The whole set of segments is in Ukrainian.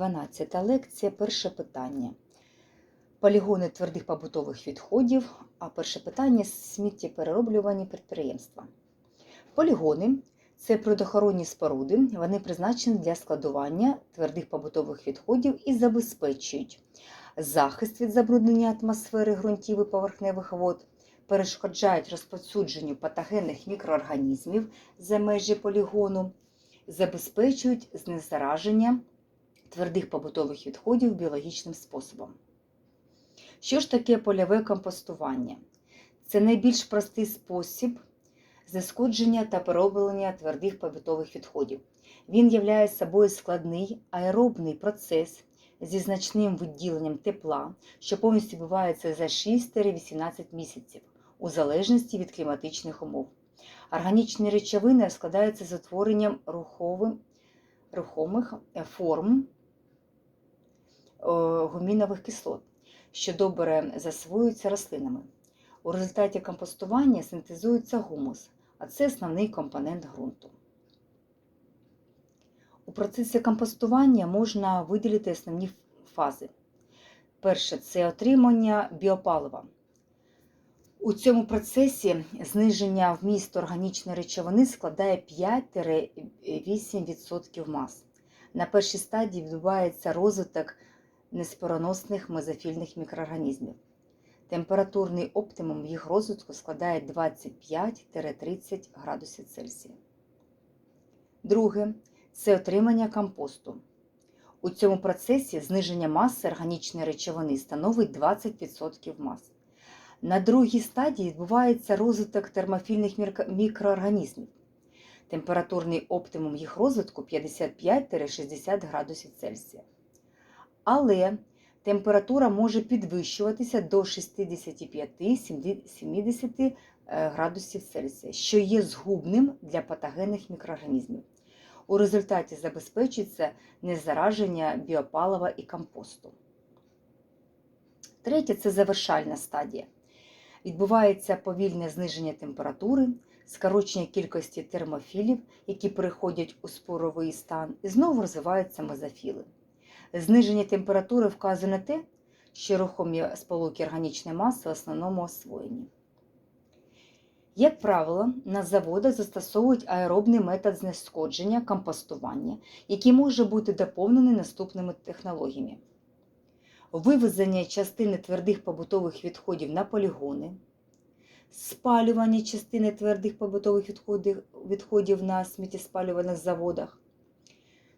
12 лекція. Перше питання. Полігони твердих побутових відходів. А перше питання сміттєперероблювані підприємства. Полігони це природоохоронні споруди. Вони призначені для складування твердих побутових відходів і забезпечують захист від забруднення атмосфери ґрунтів і поверхневих вод, перешкоджають розповсюдженню патогенних мікроорганізмів за межі полігону, забезпечують знезараження твердих побутових відходів біологічним способом. Що ж таке польове компостування? Це найбільш простий спосіб знешкодження та перероблення твердих побутових відходів. Він являє собою складний аеробний процес зі значним виділенням тепла, що повністю відбувається за 6-18 місяців у залежності від кліматичних умов. Органічні речовини складаються з утворенням руховим, рухомих форм е, гумінових кислот, що добре засвоюються рослинами. У результаті компостування синтезується гумус, а це основний компонент ґрунту. У процесі компостування можна виділити основні фази. Перше це отримання біопалива. У цьому процесі зниження вмісту органічної речовини складає 5-8% мас. На першій стадії відбувається розвиток неспороносних мезофільних мікроорганізмів. Температурний оптимум їх розвитку складає 25-30 градусів Цельсія. Друге це отримання компосту. У цьому процесі зниження маси органічної речовини становить 20% мас. На другій стадії відбувається розвиток термофільних мікроорганізмів. Температурний оптимум їх розвитку 55-60 градусів Цельсія. Але температура може підвищуватися до 65-70 градусів Цельсія, що є згубним для патогенних мікроорганізмів. У результаті забезпечується незараження біопалива і компосту. Третє це завершальна стадія. Відбувається повільне зниження температури, скорочення кількості термофілів, які переходять у споровий стан, і знову розвиваються мезофіли. Зниження температури вказує на те, що рухомі сполуки органічної маси в основному освоєні. Як правило, на заводах застосовують аеробний метод знешкодження компостування, який може бути доповнений наступними технологіями: вивезення частини твердих побутових відходів на полігони, спалювання частини твердих побутових відходів на сміттєспалювальних заводах,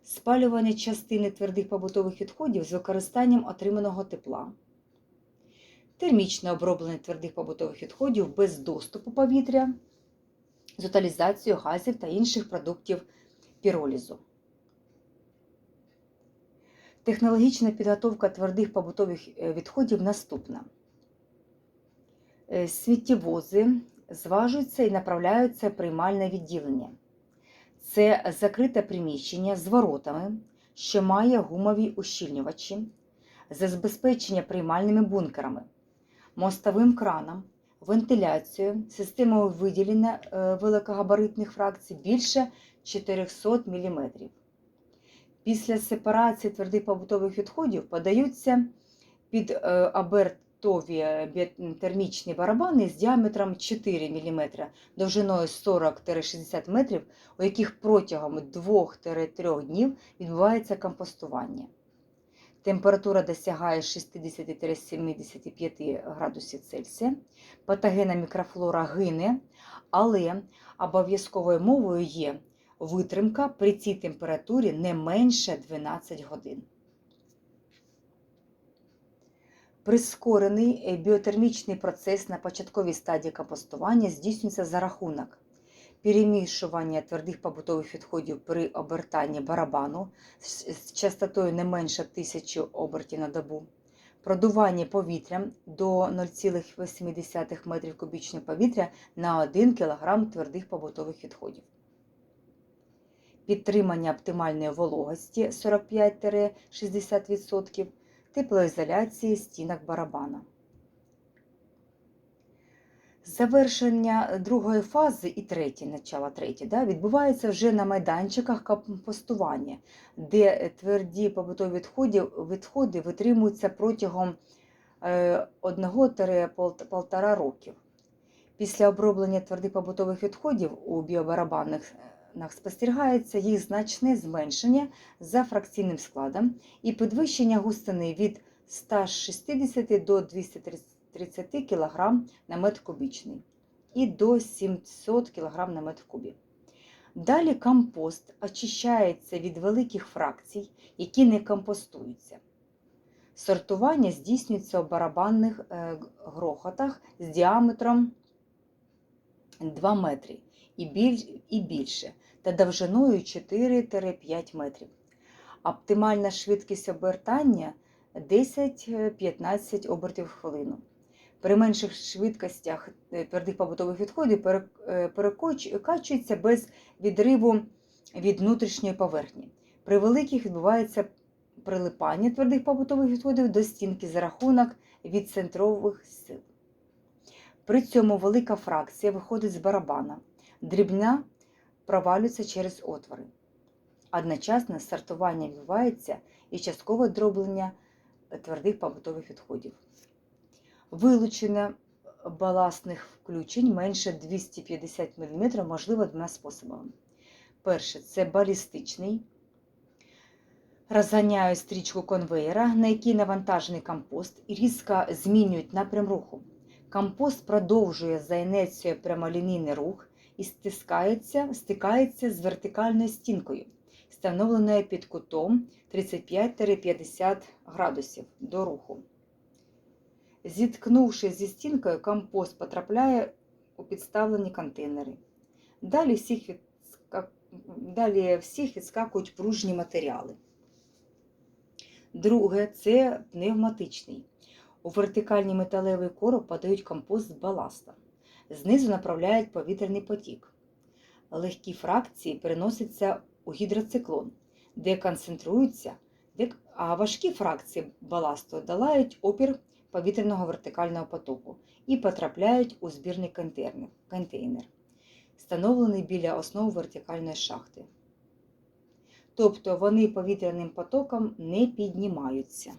спалювання частини твердих побутових відходів з використанням отриманого тепла термічне оброблення твердих побутових відходів без доступу повітря, з утилізацією газів та інших продуктів піролізу. Технологічна підготовка твердих побутових відходів наступна. Сміттєвози зважуються і направляються в приймальне відділення. Це закрите приміщення з воротами, що має гумові ущільнювачі, забезпечення приймальними бункерами мостовим краном, вентиляцією, системою виділення великогабаритних фракцій більше 400 мм. Після сепарації твердих побутових відходів подаються під абертові термічні барабани з діаметром 4 мм, довжиною 40-60 метрів, у яких протягом 2-3 днів відбувається компостування. Температура досягає 60-75 градусів Цельсія. Патогенна мікрофлора гине, але обов'язковою мовою є витримка при цій температурі не менше 12 годин. Прискорений біотермічний процес на початковій стадії компостування здійснюється за рахунок перемішування твердих побутових відходів при обертанні барабану з частотою не менше 1000 обертів на добу, продування повітря до 0,8 метрів кубічного повітря на 1 кг твердих побутових відходів. Підтримання оптимальної вологості 45-60%, теплоізоляції стінок барабана. Завершення другої фази і третє, начало третє, да, відбувається вже на майданчиках компостування, де тверді побутові відходи, відходи витримуються протягом 1-1,5 років. Після оброблення твердих побутових відходів у біобарабанах спостерігається їх значне зменшення за фракційним складом і підвищення густини від 160 до 230 кг на метр кубічний і до 700 кг на метр кубів. Далі компост очищається від великих фракцій, які не компостуються. Сортування здійснюється у барабанних е, грохотах з діаметром 2 метри і біль- і більше та довжиною 4-5 метрів. Оптимальна швидкість обертання 10-15 обертів в хвилину. При менших швидкостях е, твердих побутових відходів пере- е, без відриву від внутрішньої поверхні. При великих відбувається прилипання твердих побутових відходів до стінки за рахунок відцентрових сил. При цьому велика фракція виходить з барабана, дрібна провалюється через отвори. Одночасно сортування відбувається і часткове дроблення твердих побутових відходів. Вилучення баластних включень менше 250 мм можливо двома способами. Перше це балістичний. Розганяють стрічку конвеєра, на який навантажений компост, і різко змінюють напрям руху. Компост продовжує за інерцією прямолінійний рух і стискається, стикається з вертикальною стінкою, встановленою під кутом 35-50 градусів до руху. Зіткнувшись зі стінкою, компост потрапляє у підставлені контейнери. Далі всіх, відска... Далі всіх відскакують пружні матеріали. Друге це пневматичний. У вертикальний металевий короб подають компост з баластом. Знизу направляють повітряний потік. Легкі фракції переносяться у гідроциклон, де концентруються, а важкі фракції баласту долають опір повітряного вертикального потоку і потрапляють у збірний контейнер, контейнер, встановлений біля основ вертикальної шахти. Тобто вони повітряним потоком не піднімаються.